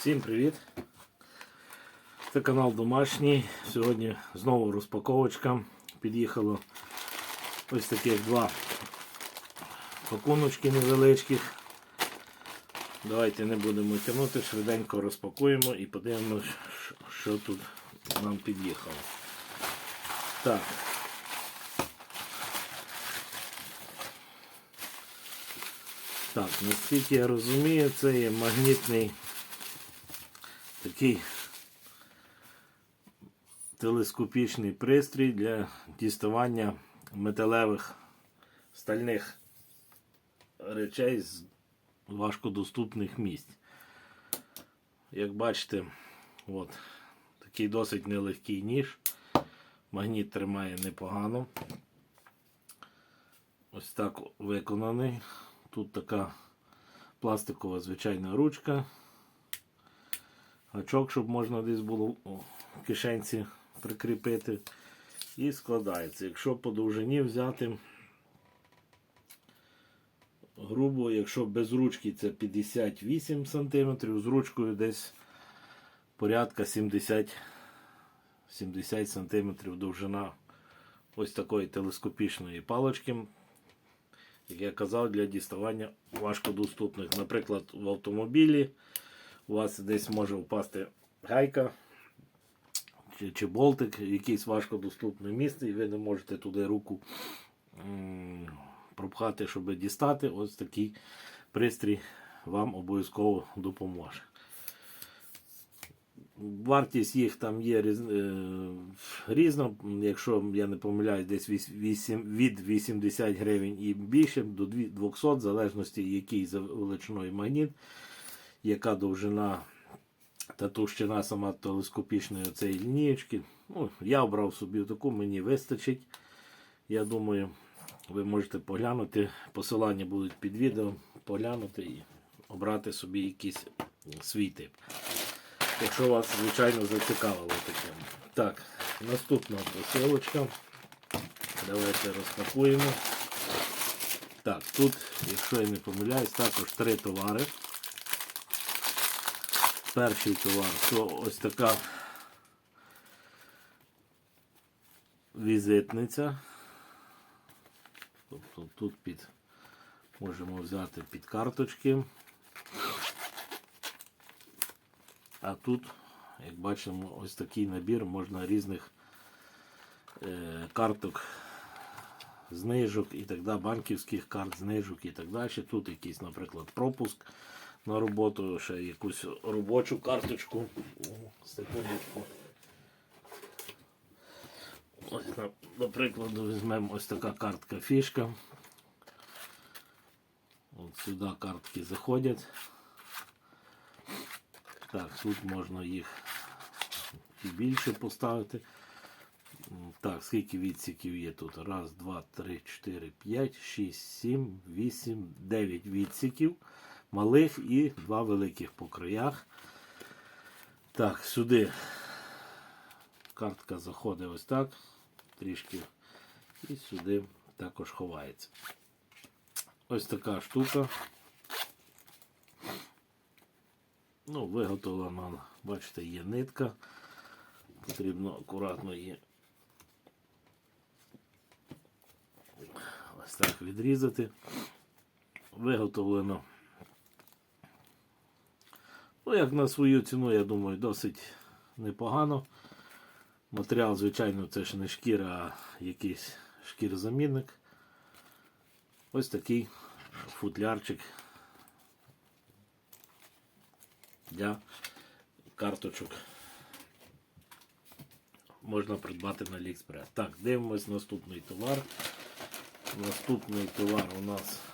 Всім привіт! Це канал Домашній. Сьогодні знову розпаковочка. Під'їхало ось таких два пакуночки невеличких. Давайте не будемо тягнути, швиденько розпакуємо і подивимося, що тут нам під'їхало. Так. Так, наскільки я розумію, це є магнітний такий телескопічний пристрій для діставання металевих стальних речей з важкодоступних місць. Як бачите, от, такий досить нелегкий ніж. Магніт тримає непогано. Ось так виконаний. Тут така пластикова звичайна ручка. Гачок, щоб можна десь було в кишенці прикріпити. І складається. Якщо по довжині взяти грубо, якщо без ручки це 58 см, з ручкою десь порядка 70 70 см довжина ось такої телескопічної палочки. Як я казав, для діставання важкодоступних. Наприклад, в автомобілі у вас десь може впасти гайка чи, чи болтик, в якесь важкодоступне місце, і ви не можете туди руку пропхати, щоб дістати. Ось такий пристрій вам обов'язково допоможе. Вартість їх там є е, різна. Якщо я не помиляюсь, десь віс- вісім- від 80 гривень і більше до 200, в залежності який за величиною магніт, яка довжина та товщина сама телескопічної цієї лінієчки. Ну, я обрав собі таку, мені вистачить. Я думаю, ви можете поглянути. Посилання будуть під відео, поглянути і обрати собі якийсь свій тип. Якщо вас, звичайно, зацікавило таке. Так, наступна посилочка. Давайте розпакуємо. Так, тут, якщо я не помиляюсь, також три товари. Перший товар то ось така візитниця. Тобто тут під можемо взяти під карточки. А тут, як бачимо, ось такий набір можна різних е, карток, знижок і так далі, банківських карт, знижок і так далі. Тут якийсь, наприклад, пропуск на роботу, ще якусь робочу карточку. Секундочку. Ось, наприклад, візьмемо ось така картка фішка. От сюди картки заходять. Так, тут можна їх і більше поставити. Так, скільки відсіків є тут? Раз, два, три, чотири, п'ять, шість, сім, вісім, дев'ять відсіків. Малих і два великих по краях. Так, сюди картка заходить ось так. Трішки. І сюди також ховається. Ось така штука. Ну, виготовлена, бачите, є нитка. Потрібно акуратно її ось так відрізати. Виготовлено. Ну, як на свою ціну, я думаю, досить непогано. Матеріал, звичайно, це ж не шкіра, а якийсь шкірозамінник. Ось такий футлярчик для карточок можна придбати на AliExpress. Так, дивимось наступний товар. Наступний товар у нас.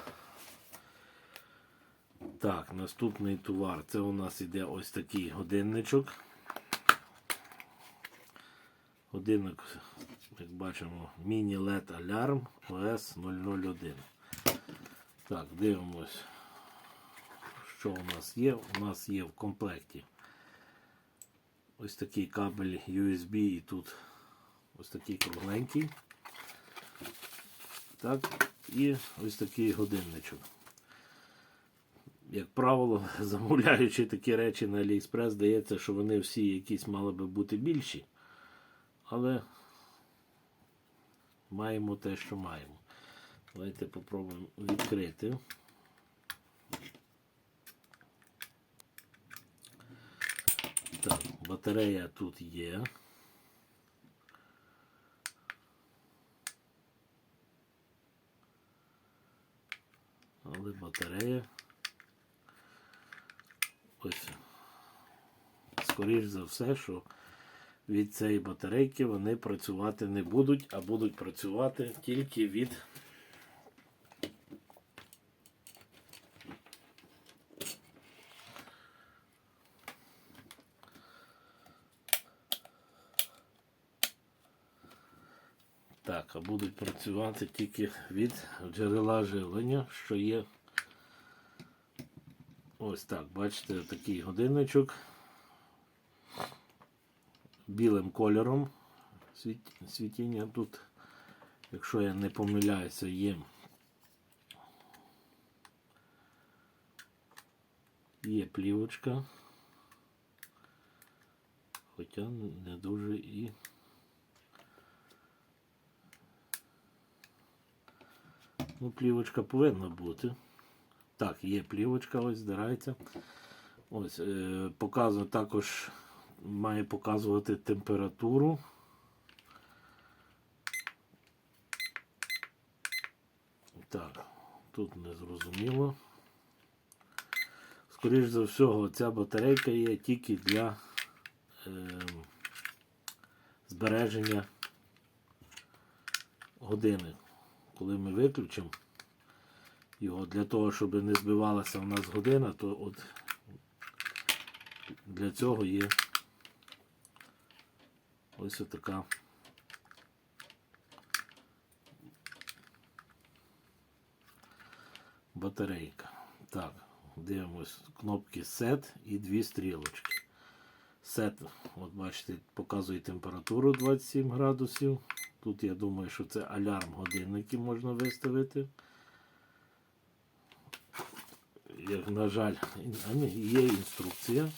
Так, наступний товар. Це у нас іде ось такий годинничок. Годинник, як бачимо, міні LED Alarm OS 001. Так, дивимось що у нас є? У нас є в комплекті ось такий кабель USB і тут ось такий кругленький. Так, і ось такий годинничок. Як правило, замовляючи такі речі на AliExpress, здається, що вони всі якісь мали би бути більші. Але маємо те, що маємо. Давайте попробуємо відкрити. Так, батарея тут є. Але батарея. Ось. Скоріш за все, що від цієї батарейки вони працювати не будуть, а будуть працювати тільки від Так, а будуть працювати тільки від джерела живлення, що є. Ось так, бачите, такий годинничок білим кольором світіння тут, якщо я не помиляюся, є. Є плівочка. Хоча не дуже і. Ну, плівочка повинна бути. Так, є плівочка, ось здирається. Ось, е, показує також, має показувати температуру. Так, тут не зрозуміло. Скоріше за всього, ця батарейка є тільки для е, збереження години. Коли ми виключимо його для того, щоб не збивалася в нас година, то от для цього є ось така батарейка. Так, дивимось кнопки Set і дві стрілочки. Set, от бачите, показує температуру 27 градусів. Тут я думаю, що це алярм годинники можна виставити. На жаль, є інструкція.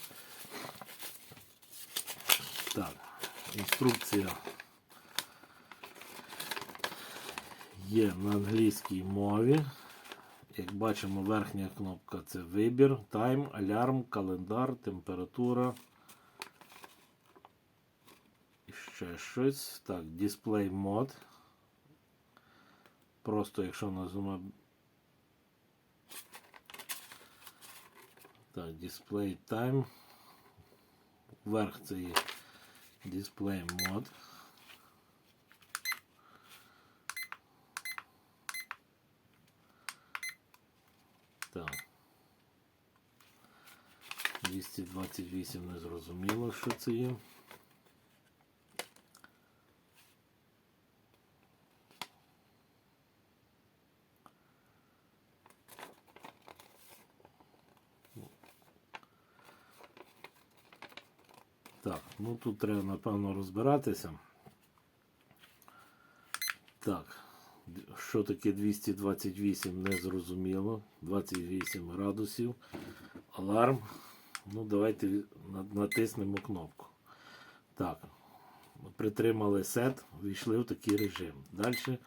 Так, інструкція є на англійській мові. Як бачимо, верхня кнопка це вибір, тайм, алярм, календар, температура. І ще щось. Так, дисплей мод. Просто якщо нажимаємо Так, дисплей тайм. Вверх це є дисплей мод. Так. 228 не зрозуміло, що це є. Так, ну тут треба, напевно, розбиратися. Так, що таке 228 не зрозуміло. 28 градусів. Аларм. Ну, давайте натиснемо кнопку. Так, притримали сет, війшли в такий режим. Далі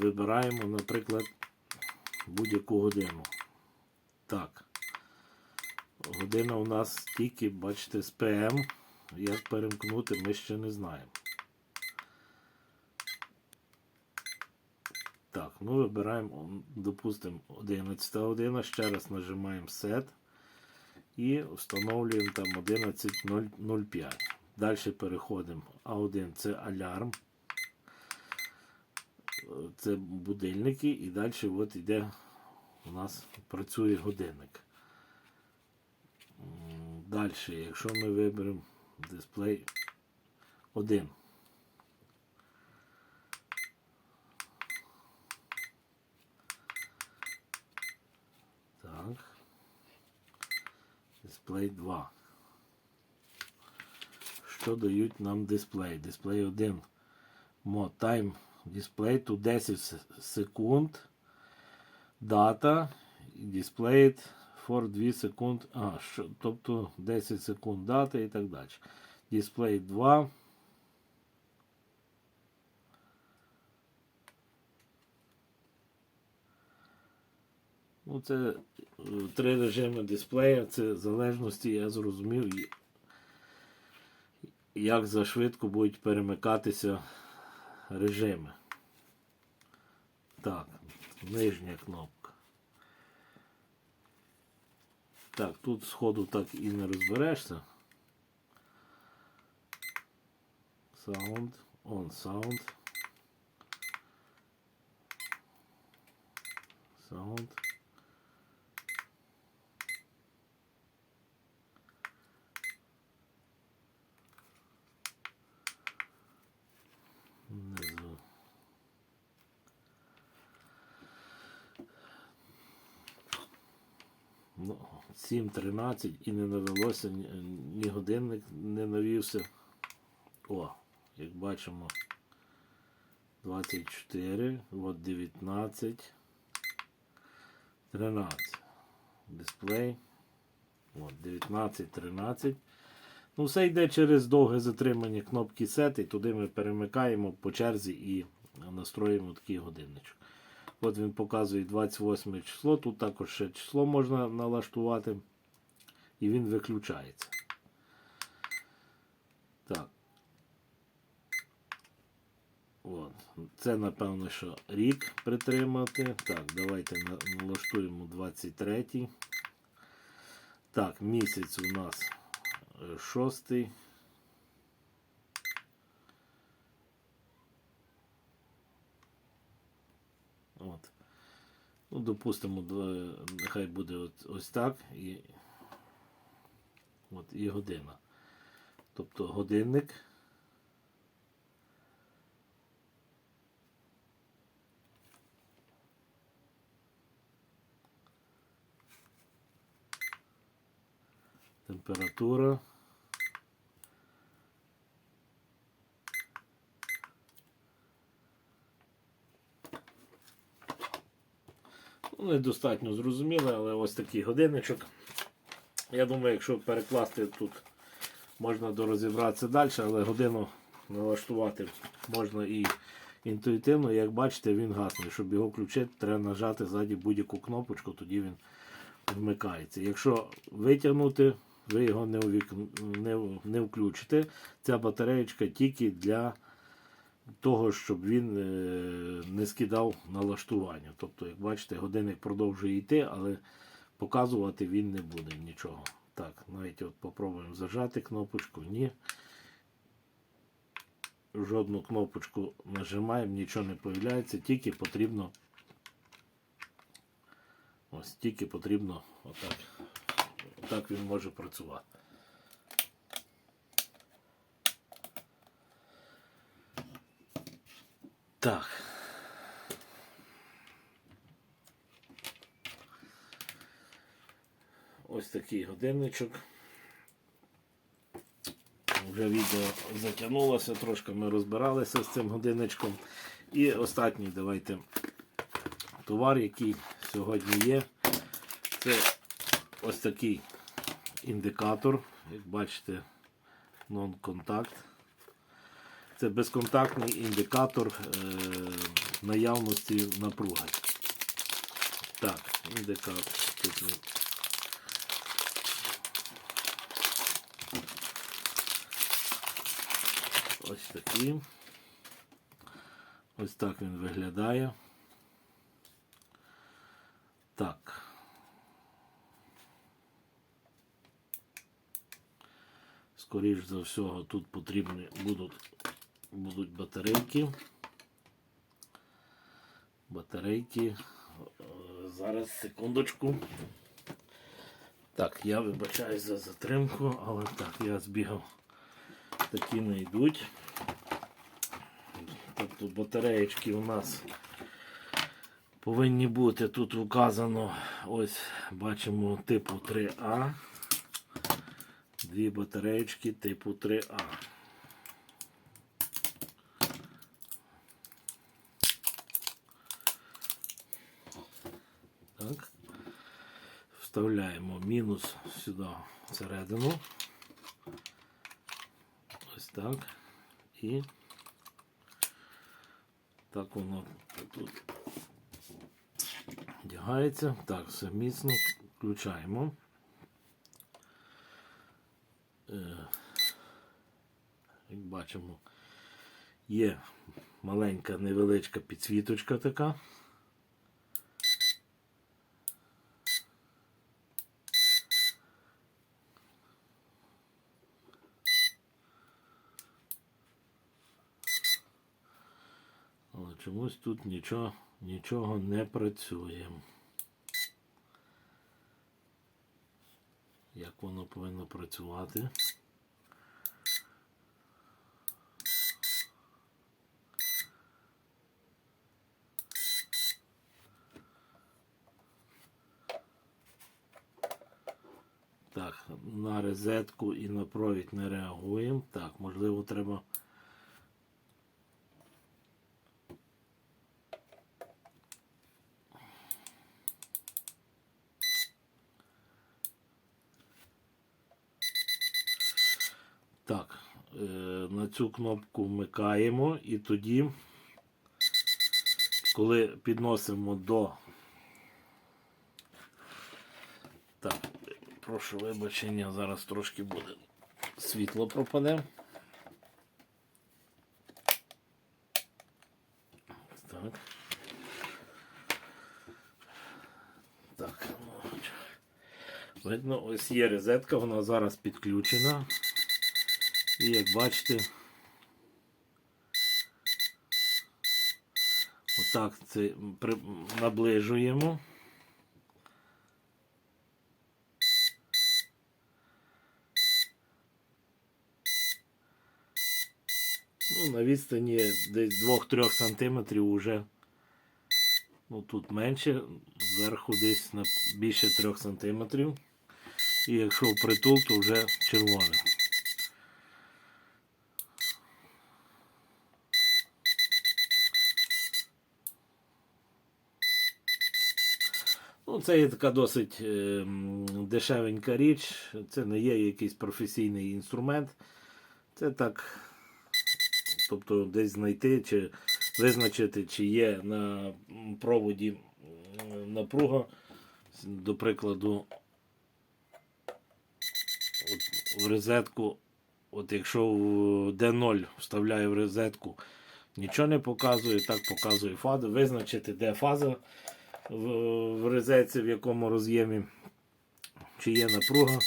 вибираємо, наприклад, будь-яку годину. Так. Година у нас тільки, бачите, з ПМ. Як перемкнути, ми ще не знаємо. Так, ну вибираємо, допустимо, 11 година. Ще раз нажимаємо Set і встановлюємо там 11.05. Далі переходимо. А1 це алярм. Це будильники, і далі от йде у нас працює годинник. Далі, якщо ми виберемо дисплей 1. Так. Дисплей 2. Що дають нам дисплей? Дисплей 1. Мод Time Display to 10 секунд. Дата Displayed for 2 секунд. А, що, тобто 10 секунд дати і так далі. Display 2. Ну, це е, три режими дисплея, це в залежності, я зрозумів, як за швидко будуть перемикатися режими. Так, нижня кнопка. Так, тут сходу так і не розберешся. Sound, on sound. Sound. Внизу. Ну, 7.13 і не навелося, ні, ні годинник не навівся. О, як бачимо, 24, от 19, 13. Дисплей. От 19, 13. Ну, все йде через довге затримання кнопки Set, і туди ми перемикаємо по черзі і настроїмо такий годинничок. От він показує 28 число, тут також ще число можна налаштувати, і він виключається. Так. От. Це, напевно, що рік притримати. Так, давайте налаштуємо 23. Так, місяць у нас е, шостий. От. Ну, допустимо, нехай буде от, ось так і, от, і година. Тобто годинник. Температура. Недостатньо зрозуміло, але ось такий годинничок. Я думаю, якщо перекласти тут, можна дорозібратися далі, але годину налаштувати можна і інтуїтивно. Як бачите, він гасне. Щоб його включити, треба нажати ззаді будь-яку кнопочку, тоді він вмикається. Якщо витягнути, ви його не, увік... не, не включите. Ця батареєчка тільки для того, щоб він е, не скидав налаштування. Тобто, як бачите, годинник продовжує йти, але показувати він не буде нічого. Так, навіть от попробуємо зажати кнопочку. Ні. Жодну кнопочку нажимаємо, нічого не появляється, тільки потрібно. Ось тільки потрібно отак. Отак він може працювати. Так. Ось такий годинничок. Вже відео затягнулося, трошки ми розбиралися з цим годинничком. І останній давайте товар, який сьогодні є. Це ось такий індикатор, як бачите, non-contact. Це безконтактний індикатор е, наявності напруги. Так, індикатор. Тут він. Ось такий. Ось так він виглядає. Так. Скоріш за всього тут потрібні будуть, будуть батарейки. Батарейки. Зараз секундочку. Так, я вибачаюсь за затримку, але так, я збігав. Такі не йдуть. Тобто батареєчки у нас повинні бути. Тут вказано, ось бачимо типу 3А. Дві батареєчки типу 3А. Так. Вставляємо мінус сюди всередину. Ось так. І так воно тут вдягається. Так, все міцно включаємо. Е, Як бачимо, є маленька невеличка підсвіточка така. Але чомусь тут нічого, нічого не працює. Як воно повинно працювати? Так, на розетку і на провід не реагуємо. Так, можливо, треба. Так, е, на цю кнопку вмикаємо і тоді, коли підносимо до. Так, прошу вибачення, зараз трошки буде світло пропаде. Так. Так, ну, видно, ось є розетка, вона зараз підключена. І як бачите, отак це наближуємо. Ну, на відстані десь 2-3 см уже. Ну, тут менше, зверху десь на більше 3 см. І якщо впритул, то вже червоне. Це є така досить е, дешевенька річ. Це не є якийсь професійний інструмент. Це так, тобто десь знайти чи визначити, чи є на проводі напруга. До прикладу, от в розетку, от якщо в D0 вставляю в розетку, нічого не показує, так показує фазу. Визначити, де фаза в, в розетці, в якому роз'ємі, чи є напруга.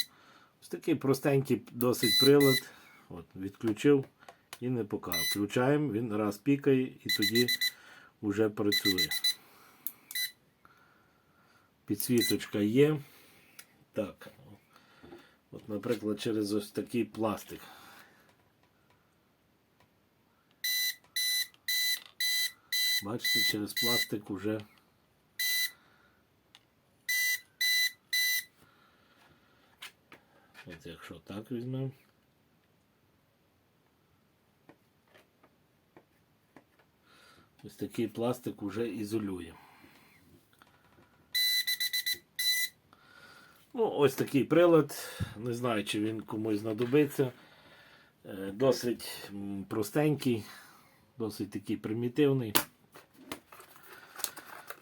Ось такий простенький досить прилад. От, відключив і не показав. Включаємо, він раз пікає і тоді вже працює. Підсвіточка є. Так. От, наприклад, через ось такий пластик. Бачите, через пластик уже От якщо так візьмемо. Ось такий пластик уже ізолює. Ну, ось такий прилад. Не знаю, чи він комусь знадобиться. Е, Досить простенький, досить такий примітивний.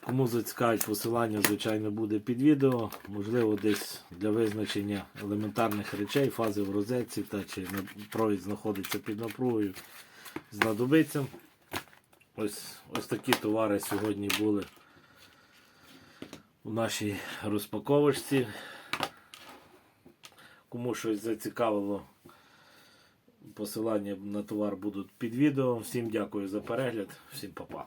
Кому зацікавить посилання, звичайно, буде під відео. Можливо, десь для визначення елементарних речей, фази в розетці та чи провід знаходиться під напругою, знадобиться. Ось, ось такі товари сьогодні були у нашій розпаковочці. Кому щось зацікавило, посилання на товар будуть під відео. Всім дякую за перегляд, всім па-па.